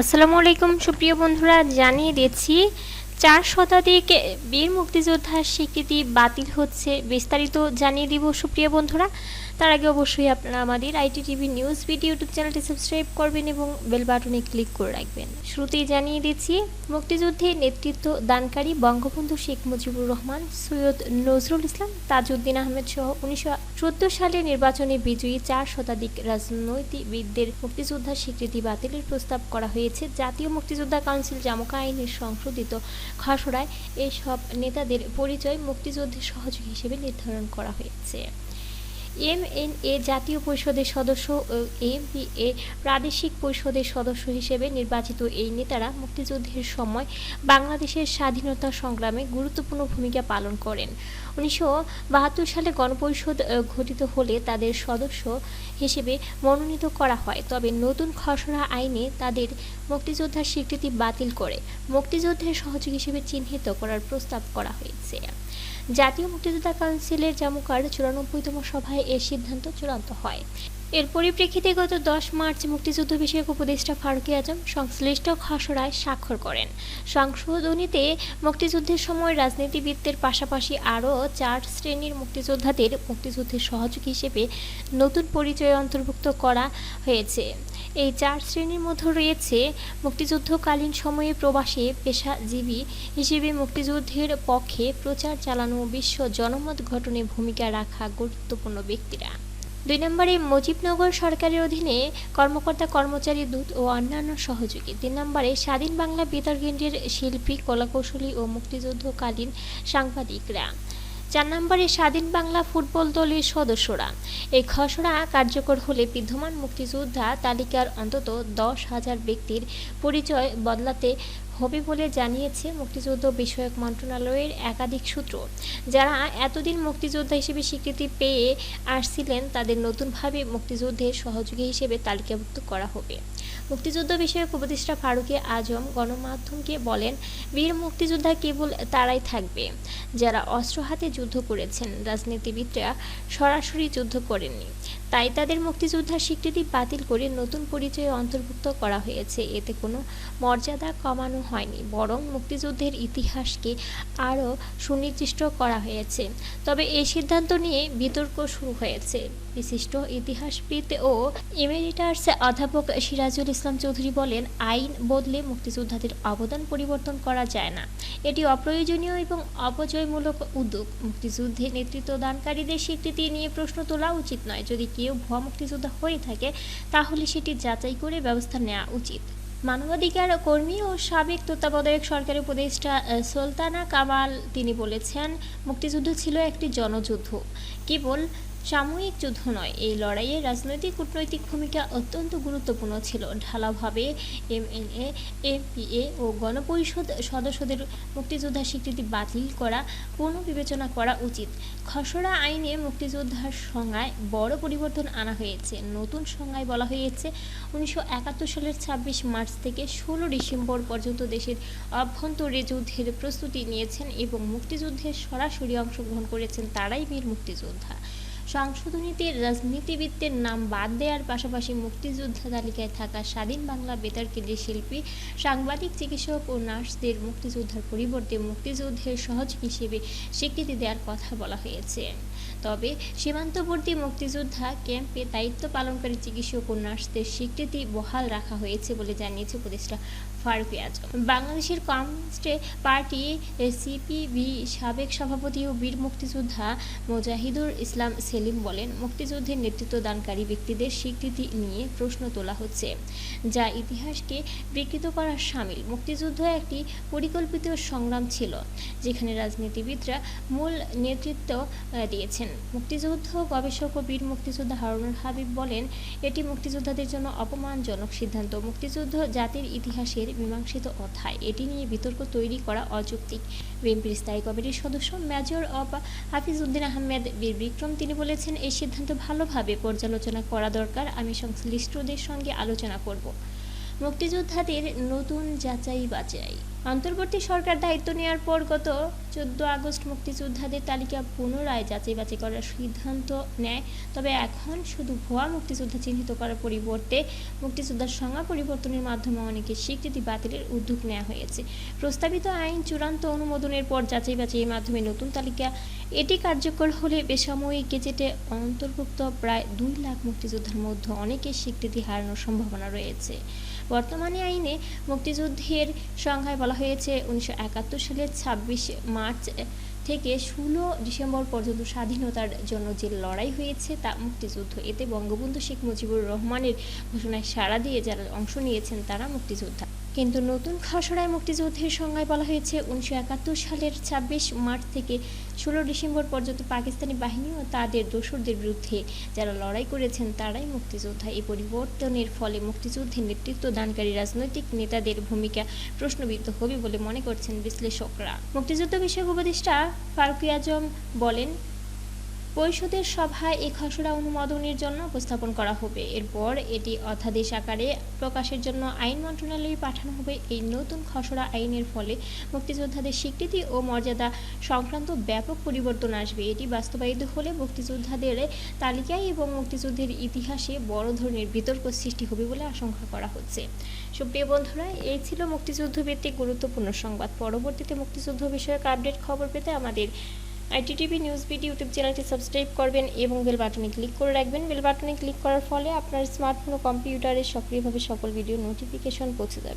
আসসালামু আলাইকুম, সুপ্রিয় বন্ধুরা, জানিয়ে দিচ্ছি, চার শতাধিক বীর মুক্তিযোদ্ধার স্বীকৃতি বাতিল হচ্ছে বিস্তারিত জানিয়ে দিব, সুপ্রিয় বন্ধুরা। তার আগে অবশ্যই আপনারা আমাদের IT TV news video YouTube চ্যানেলটি সাবস্ক্রাইব করবেন এবং বেল বাটনে ক্লিক করে রাখবেন। শুরুতেই জানিয়ে দিচ্ছি, মুক্তিযুদ্ধে নেতৃত্ব দানকারী বঙ্গবন্ধু শেখ মুজিবুর রহমান, সৈয়দ নজরুল ইসলাম তাজউদ্দিন আহমেদ সহ উনিশশো সত্তর সালে নির্বাচনে বিজয়ী চার শতাধিক রাজনৈতিকবিদদের মুক্তিযোদ্ধার স্বীকৃতি বাতিলের প্রস্তাব করা হয়েছে। জাতীয় মুক্তিযোদ্ধা কাউন্সিল জামুকা আইনের সংশোধিত খসড়ায় এসব নেতাদের পরিচয় মুক্তিযুদ্ধের সহযোগী হিসেবে নির্ধারণ করা হয়েছে। এমএনএ জাতীয় পরিষদের সদস্য ও এমপিএ প্রাদেশিক পরিষদের সদস্য হিসেবে নির্বাচিত এই নেতারা মুক্তিযুদ্ধের সময় বাংলাদেশের স্বাধীনতা সংগ্রামে গুরুত্বপূর্ণ ভূমিকা পালন করেন। উনিশশো বাহাত্তর সালে গণপরিষদ গঠিত হলে তাদের সদস্য হিসেবে মনোনীত করা হয়। তবে নতুন খসড়া আইনে তাদের মুক্তিযোদ্ধার স্বীকৃতি বাতিল করে মুক্তিযুদ্ধের সহযোগী হিসেবে চিহ্নিত করার প্রস্তাব করা হয়েছে। জাতীয় মুক্তিযোদ্ধা কাউন্সিলের জামুকার চুরানব্বইতম সভায় এ সিদ্ধান্ত চূড়ান্ত হয়। এর পরিপ্রেক্ষিতে গত দশ মার্চ মুক্তিযুদ্ধ বিষয়ক উপদেষ্টা ফারুকি আজম সংশ্লিষ্ট খসড়ায় স্বাক্ষর করেন। সংশোধনীতে মুক্তিযুদ্ধের সময় রাজনীতিবিদদের পাশাপাশি আরও চার শ্রেণির মুক্তিযোদ্ধাদের মুক্তিযুদ্ধের সহযোগী হিসেবে নতুন পরিচয় অন্তর্ভুক্ত করা হয়েছে। এই চার শ্রেণির মধ্যে রয়েছে মুক্তিযুদ্ধকালীন সময়ে প্রবাসী পেশাজীবী হিসেবে মুক্তিযুদ্ধের পক্ষে প্রচার চালানো বিশ্ব জনমত গঠনে ভূমিকা রাখা গুরুত্বপূর্ণ ব্যক্তিরা। দুই নম্বরে মুজিবনগর সরকারের অধীনে কর্মকর্তা, কর্মচারী, দূত ও অন্যান্য সহযোগী। তিন নম্বরে স্বাধীন বাংলা বেতার কেন্দ্রের শিল্পী, কলাকৌশলী ও মুক্তিযুদ্ধকালীন সাংবাদিকরা। চার নম্বরে স্বাধীন বাংলা ফুটবল দলের সদস্যরা। এই খসড়া কার্যকর হলে বিদ্যমান মুক্তিযোদ্ধা তালিকার অন্তত দশ হাজার ব্যক্তির পরিচয় বদলাতে হবে বলে জানিয়েছে মুক্তিযুদ্ধ বিষয়ক মন্ত্রণালয়ের একাধিক সূত্র। যারা এতদিন মুক্তিযোদ্ধা হিসেবে স্বীকৃতি পেয়ে আসছিলেন, তাদের নতুনভাবে মুক্তিযুদ্ধের সহযোগী হিসেবে তালিকাভুক্ত করা হবে। মুক্তিযুদ্ধ বিষয়ক উপদেষ্টা ফারুকি আজম গণমাধ্যমকে বলেন, বীর মুক্তিযোদ্ধা কেবল তারাই থাকবে যারা অস্ত্র হাতে যুদ্ধ করেছেন। রাজনীতিবিদরা সরাসরি যুদ্ধ করেননি। তাই তাদের মুক্তিযোদ্ধার স্বীকৃতি বাতিল করে নতুন পরিচয়ে অন্তর্ভুক্ত করা হয়েছে। এতে কোনো মর্যাদা কমানো হয়নি। বরং মুক্তিযুদ্ধের ইতিহাসকে আরও সুনির্দিষ্ট করা হয়েছে। তবে এই সিদ্ধান্ত নিয়ে বিতর্ক শুরু হয়েছে। বিশিষ্ট ইতিহাসবিদ ও ইমেরিটার্স অধ্যাপক সিরাজুল ইসলাম চৌধুরী বলেন, আইন বদলে মুক্তিযোদ্ধাদের অবদান পরিবর্তন করা যায় না। এটি অপ্রয়োজনীয় এবং অপচয়মূলক উদ্যোগ। মুক্তিযুদ্ধে নেতৃত্ব দানকারীদের স্বীকৃতি নিয়ে প্রশ্ন তোলা উচিত নয়। যদি কেউ ভুয়া মুক্তিযোদ্ধা হয়ে থাকে, তাহলে সেটি যাচাই করে ব্যবস্থা নেওয়া উচিত। মানবাধিকার কর্মী ও সাবেক তত্ত্বাবধায়ক সরকারের উপদেষ্টা সুলতানা কামাল, তিনি বলেছেন, মুক্তিযুদ্ধ ছিল একটি জনযুদ্ধ। কেবল সাময়িক যুদ্ধ নয়। এই লড়াইয়ে রাজনৈতিক কূটনৈতিক ভূমিকা অত্যন্ত গুরুত্বপূর্ণ ছিল। ঢালাওভাবে এমএনএ এমপিএ ও গণপরিষদ সদস্যদের মুক্তিযোদ্ধার স্বীকৃতি বাতিল করা পুনঃ বিবেচনা করা উচিত। খসড়া আইনে মুক্তিযোদ্ধার সংজ্ঞায় বড় পরিবর্তন আনা হয়েছে। নতুন সংজ্ঞায় বলা হয়েছে, উনিশশো একাত্তর সালের ছাব্বিশ মার্চ থেকে ষোলো ডিসেম্বর পর্যন্ত দেশের অভ্যন্তরে যুদ্ধের প্রস্তুতি নিয়েছেন এবং মুক্তিযুদ্ধে সরাসরি অংশগ্রহণ করেছেন তারাই বীর মুক্তিযোদ্ধা। সংশোধনীতে রাজনীতিবিদদের নাম বাদ দেওয়ার পাশাপাশি মুক্তিযোদ্ধা তালিকায় থাকা স্বাধীন বাংলা বেতার কেন্দ্রের শিল্পী, সাংবাদিক, চিকিৎসক ও নার্সদের মুক্তিযোদ্ধার পরিবর্তে মুক্তিযুদ্ধের সহজ হিসেবে স্বীকৃতি দেওয়ার কথা বলা হয়েছে। তবে সীমান্তবর্তী মুক্তিযোদ্ধা ক্যাম্পে দায়িত্ব পালনকারী চিকিৎসক ও নার্সদের স্বীকৃতি বহাল রাখা হয়েছে বলে জানিয়েছে উপদেষ্টা ফারুকি আজম। বাংলাদেশের কমিউনিস্ট পার্টি সিপিবি সাবেক সভাপতি ও বীর মুক্তিযোদ্ধা মোজাহিদুর ইসলাম সেলিম বলেন, মুক্তিযুদ্ধের নেতৃত্ব দানকারী ব্যক্তিদের স্বীকৃতি নিয়ে প্রশ্ন তোলা হচ্ছে, যা ইতিহাসকে বিকৃত করার সামিল। মুক্তিযুদ্ধ একটি পরিকল্পিত সংগ্রাম ছিল, যেখানে রাজনীতিবিদরা মূল নেতৃত্ব দিয়েছেন। মুক্তিযুদ্ধ গবেষক ও বীর মুক্তিযোদ্ধা হারুনুর হাবিব বলেন, এটি মুক্তিযোদ্ধাদের জন্য অপমানজনক সিদ্ধান্ত। মুক্তিযুদ্ধ জাতির ইতিহাসের মীমাংসিত অধ্যায়। এটি নিয়ে বিতর্ক তৈরি করা অযৌক্তিক। বিএনপির স্থায়ী কমিটির সদস্য মেজর অব হাফিজউদ্দিন আহমেদ বীর বিক্রম তিনি বলেছেন, এই সিদ্ধান্ত ভালোভাবে পর্যালোচনা করা দরকার। আমি সংশ্লিষ্টদের সঙ্গে আলোচনা করব। মুক্তিযোদ্ধাদের নতুন যাচাই বাছাই অন্তর্বর্তী সরকার দায়িত্ব নেওয়ার পর গত চোদ্দ আগস্ট মুক্তিযোদ্ধাদের তালিকা পুনরায় যাচাই বাছাই করার সিদ্ধান্ত নেয়। তবে এখন শুধু ভুয়া মুক্তিযোদ্ধা চিহ্নিত করার পরিবর্তে মুক্তিযোদ্ধার সংজ্ঞা পরিবর্তনের মাধ্যমে অনেকে স্বীকৃতি বাতিলের উদ্যোগ নেওয়া হয়েছে। প্রস্তাবিত আইন চূড়ান্ত অনুমোদনের পর যাচাই বাছাইয়ের মাধ্যমে নতুন তালিকা, এটি কার্যকর হলে বেসামরিক গেজেটে অন্তর্ভুক্ত প্রায় দুই লাখ মুক্তিযোদ্ধার মধ্যে অনেকের স্বীকৃতি হারানোর সম্ভাবনা রয়েছে। বর্তমানে আইনে মুক্তিযুদ্ধের সংখ্যায় বলা হয়েছে উনিশশো একাত্তর সালের ছাব্বিশ মার্চ থেকে ষোলো ডিসেম্বর পর্যন্ত স্বাধীনতার জন্য যে লড়াই হয়েছে তা মুক্তিযুদ্ধ। এতে বঙ্গবন্ধু শেখ মুজিবুর রহমানের ঘোষণায় সাড়া দিয়ে যারা অংশ নিয়েছেন তারা মুক্তিযোদ্ধা। কিন্তু নতুন খসড়ায় মুক্তিযুদ্ধের সংজ্ঞায় বলা হয়েছে, উনিশশো একাত্তর সালের ছাব্বিশ মার্চ থেকে ষোলো ডিসেম্বর পর্যন্ত পাকিস্তানি বাহিনী ও তাদের দোসরদের বিরুদ্ধে যারা লড়াই করেছেন, তারাই মুক্তিযোদ্ধা। এই পরিবর্তনের ফলে মুক্তিযুদ্ধে নেতৃত্ব দানকারী রাজনৈতিক নেতাদের ভূমিকা প্রশ্নবিদ্ধ হবে বলে মনে করছেন বিশ্লেষকরা। মুক্তিযুদ্ধ বিষয়ক উপদেষ্টা ফারুকি আজম বলেন পরিষদের সভায় এই খসড়া অনুমোদনের জন্য উপস্থাপন করা হবে। এরপর এটি অধ্যাদেশ আকারে প্রকাশের জন্য আইন মন্ত্রণালয়ে পাঠানো হবে। এই নতুন খসড়া আইনের ফলে মুক্তিযোদ্ধাদের স্বীকৃতি ও মর্যাদা সংক্রান্ত ব্যাপক পরিবর্তন আসবে। এটি বাস্তবায়িত হলে মুক্তিযোদ্ধাদের তালিকায় এবং মুক্তিযুদ্ধের ইতিহাসে বড় ধরনের বিতর্ক সৃষ্টি হবে বলে আশঙ্কা করা হচ্ছে। সুপ্রিয় বন্ধুরা, এই ছিল মুক্তিযুদ্ধ ভিত্তিক গুরুত্বপূর্ণ সংবাদ। পরবর্তীতে মুক্তিযুদ্ধ বিষয়ক আপডেট খবর পেতে আমাদের IT TV news BD YouTube চ্যানেলটি সাবস্ক্রাইব করবেন এবং বেল বাটনে ক্লিক করে রাখবেন। বেল বাটনে ক্লিক করার ফলে আপনার স্মার্টফোন ও কম্পিউটারে সক্রিয়ভাবে সকল ভিডিও নোটিফিকেশন পৌঁছে যাবে।